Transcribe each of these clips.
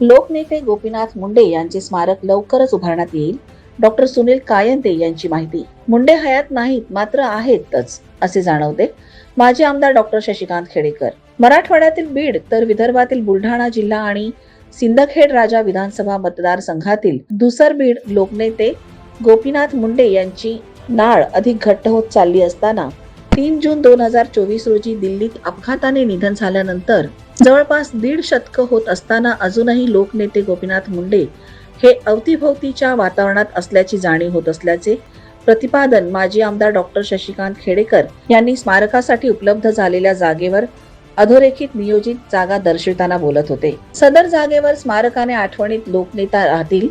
लोकनेते गोपीनाथ मुंडे यांचे स्मारक लवकरच उभारण्यात येईल. डॉक्टर सुनील कायंते यांची माहिती. मुंडे हयात नाहीत मात्र आहेतच असे जाणवते. माजी आमदार डॉक्टर शशिकांत खेडेकर. मराठवाड्यातील बीड तर विदर्भातील बुलढाणा जिल्हा आणि सिंदखेड राजा विधानसभा मतदारसंघातील दुसर बीड लोकनेते गोपीनाथ मुंडे यांची नाळ अधिक घट्ट होत चालली असताना तीन जून दोन हजार चोवीस रोजी दिल्लीत अपघाताने निधन झाल्यानंतर जवळपास दीड शतक होत असताना अजूनही लोकनेते गोपीनाथ मुंडे हे अवतीभोवतीच्या वातावरणात असल्याची जाणीव होत असल्याचे प्रतिपादन माजी आमदार डॉक्टर शशिकांत खेडेकर यांनी स्मारकासाठी उपलब्ध झालेल्या जागेवर अधोरेखित नियोजित जागा दर्शविताना बोलत होते. सदर जागेवर स्मारकाने आठवणीत लोकनेता राहतील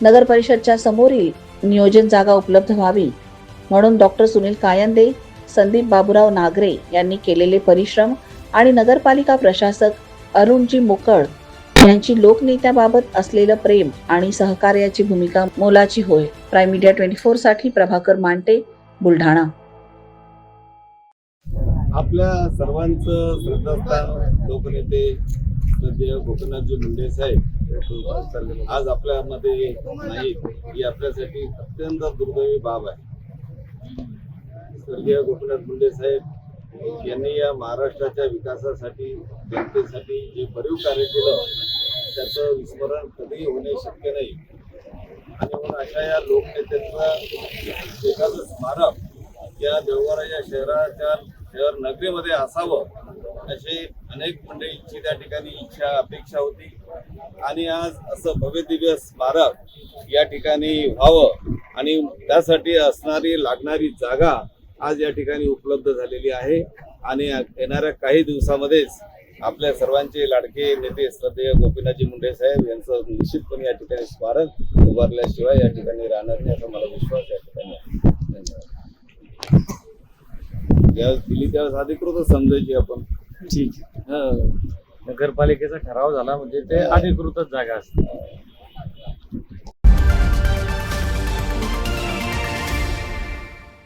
नगर परिषदच्या समोरील नियोजन जागा उपलब्ध व्हावी म्हणून डॉक्टर सुनील कायंदे संदीप बाबूराव नागरे यांनी केलेले परिश्रम आणि नगरपालिका प्रशासक अरुणजी मोकळ यांची लोकनेत्याबाबत असलेलं प्रेम आणि सहकार्याची भूमिका मोलाची होय. प्राईम मीडिया ट्वेंटी फोरसाठी प्रभाकर मांटे बुलढाणा. आपल्या सर्वांचं श्रद्धास्थान लोकनेते श्रद्धेय गोपीनाथजी मुंडे साहेब आज आपल्यामध्ये नाही ही आपल्यासाठी अत्यंत दुर्दैवी बाब आहे. स्वर्गीय गोपीनाथ मुंडे साहेब यांनी या महाराष्ट्राच्या विकासासाठी जनतेसाठी जे भरीव कार्य केलं त्याचं विस्मरण कधीही होणे शक्य नाही. आणि म्हणून अशा या लोकनेत्यांचं एखादं स्मारक या देवघर या शहराच्या शहर नगरीमध्ये असावं अशी अनेक मंडळींची त्या ठिकाणी इच्छा अपेक्षा होती. आणि आज असं भव्य दिव्य स्मारक या ठिकाणी व्हावं आणि त्यासाठी असणारी लागणारी जागा आज या ठिकाणी उपलब्ध झालेली आहे. आणि येणाऱ्या काही दिवसामध्येच आपल्या सर्वांचे लाडके नेते श्रद्धेय गोपीनाथजी मुंडे साहेब यांचं निश्चितपणे या ठिकाणी स्मारक उभारल्याशिवाय या ठिकाणी राहणार नाही असा मला विश्वास या ठिकाणी आहे. धन्यवाद. ज्यावेळेस दिली त्यावेळेस अधिकृतच समजायची आपण. ठीक हं. नगरपालिकेचा ठराव झाला म्हणजे ते अधिकृतच जागा असते.